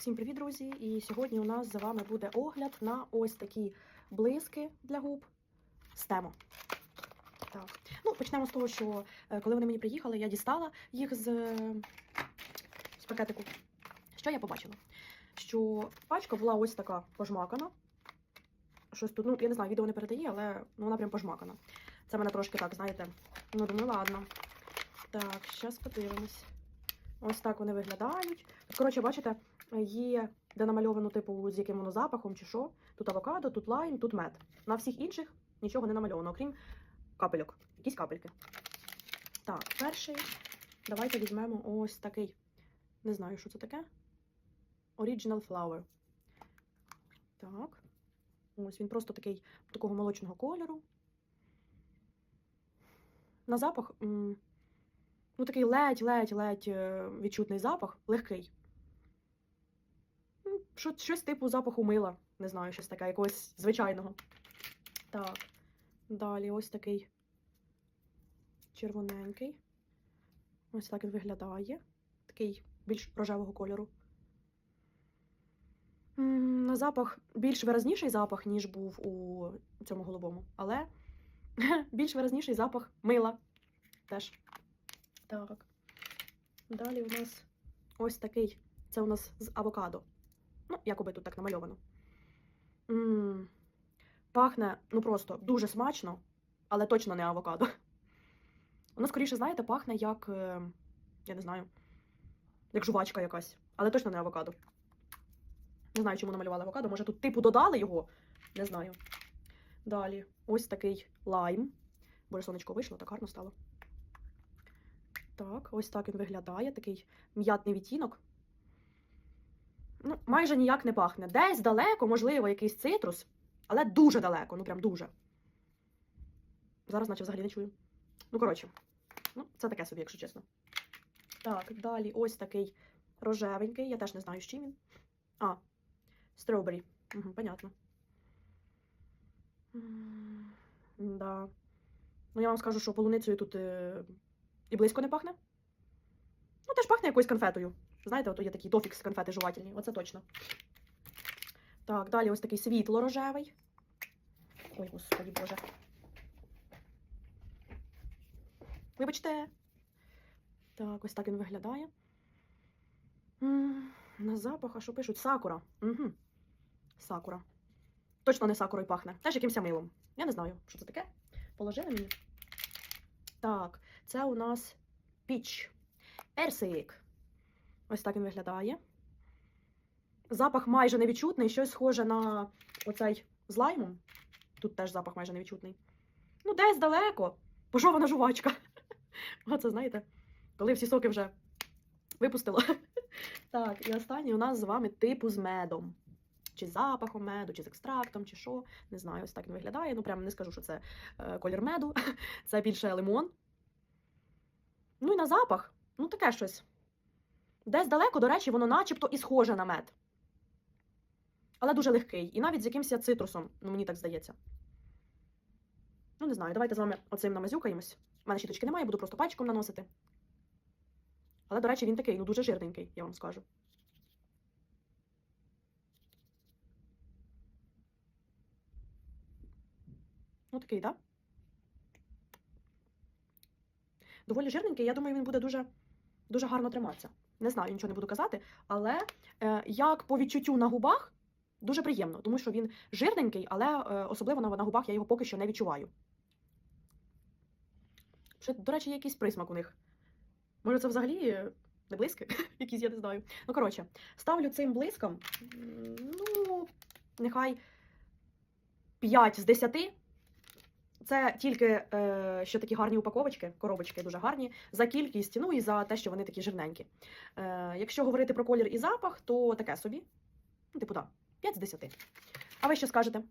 Всім привіт, друзі! І сьогодні у нас за вами буде огляд на ось такі блиски для губ з тему. Так. Ну, почнемо з того, що е, коли вони мені приїхали, я дістала їх з, з пакетику. Що я побачила? Що пачка була ось така пожмакана. Щось тут, ну, я не знаю, відео не передає, але ну, вона прям пожмакана. Це мене трошки так, знаєте, ну думаю, ладно. Так, зараз подивимось. Ось так вони виглядають. Коротше, бачите, є де намальовано, типу, з яким воно запахом чи що. Тут авокадо, тут лайм, тут мед. На всіх інших нічого не намальовано, окрім капельок. Якісь капельки. Так, перший. Давайте візьмемо ось такий. Не знаю, що це таке. Original Flower. Так. Ось він просто такий такого молочного кольору. На запах. Ну, такий ледь-ледь-ледь е, відчутний запах, легкий. Що- Щось типу запаху мила. Не знаю, щось таке, якогось звичайного. Так. Далі ось такий червоненький. Ось так він виглядає. Такий більш рожевого кольору. На запах більш виразніший запах, ніж був у цьому голубому. Але більш виразніший запах мила. Теж. Так. Далі у нас ось такий. Це у нас з авокадо. Ну, якоби тут так намальовано. м Пахне, ну просто дуже смачно, але точно не авокадо. Воно, скоріше, знаєте, пахне як. е, Я не знаю, як жувачка якась, але точно не авокадо. Не знаю, чому намалювали авокадо. Може, тут типу додали його? Не знаю. Далі, ось такий лайм. Боже, сонечко вийшло, так гарно стало. Так, ось так він виглядає, такий м'ятний відтінок. Майже ніяк не пахне. Десь далеко, можливо, якийсь цитрус, але дуже далеко, ну прям дуже. Зараз, наче взагалі не чую. Ну, коротше, ну, це таке собі, якщо чесно. Так, далі ось такий рожевенький. Я теж не знаю, з чим він. А, стробері. Угу, понятно. Да. Ну, я вам скажу, що полуницею тут е, і близько не пахне. Ну, теж пахне якоюсь конфетою. Знаєте, ото є такі тофікс конфети жувательні, оце точно. Так, далі ось такий світло-рожевий. Ой, господі боже. Вибачте. Так, ось так він виглядає. На запах, а що пишуть? Сакура. Угу. Сакура. Точно не сакурою пахне. Теж якимось милом. Я не знаю, що це таке. Положили мені. Так, це у нас піч. Персик. Ось так він виглядає. Запах майже невідчутний, щось схоже на оцей з лаймом. Тут теж запах майже невідчутний. Ну, десь далеко. Пожована жувачка. Оце, знаєте, коли всі соки вже випустило. Так, і останній у нас з вами типу з медом. Чи з запахом меду, чи з екстрактом, чи що. Не знаю, ось так він виглядає. Ну, прямо не скажу, що це е, колір меду. Це більше лимон. Ну і на запах. Ну, таке щось. Десь далеко, до речі, воно начебто і схоже на мед. Але дуже легкий. І навіть з якимось цитрусом, ну мені так здається. Ну, не знаю, давайте з вами оцим намазюкаємось. У мене щіточки немає, буду просто пальчиком наносити. Але, до речі, він такий, ну дуже жирненький, я вам скажу. Ну, такий, так? Да? Доволі жирненький, я думаю, він буде дуже, дуже гарно триматися. Не знаю, нічого не буду казати, але е, як по відчуттю на губах, дуже приємно, тому що він жирненький, але е, особливо на, на губах я його поки що не відчуваю. Ще, до речі, є якийсь присмак у них. Може, це взагалі е, не блиски? Якісь, я не знаю. Ну, коротше, ставлю цим блиском, ну, нехай 5 з 10. Це тільки е, що такі гарні упаковочки, коробочки дуже гарні, за кількість, ну і за те, що вони такі жирненькі. Е, якщо говорити про колір і запах, то таке собі. Ну, типу, так, 5 з 10. А ви що скажете?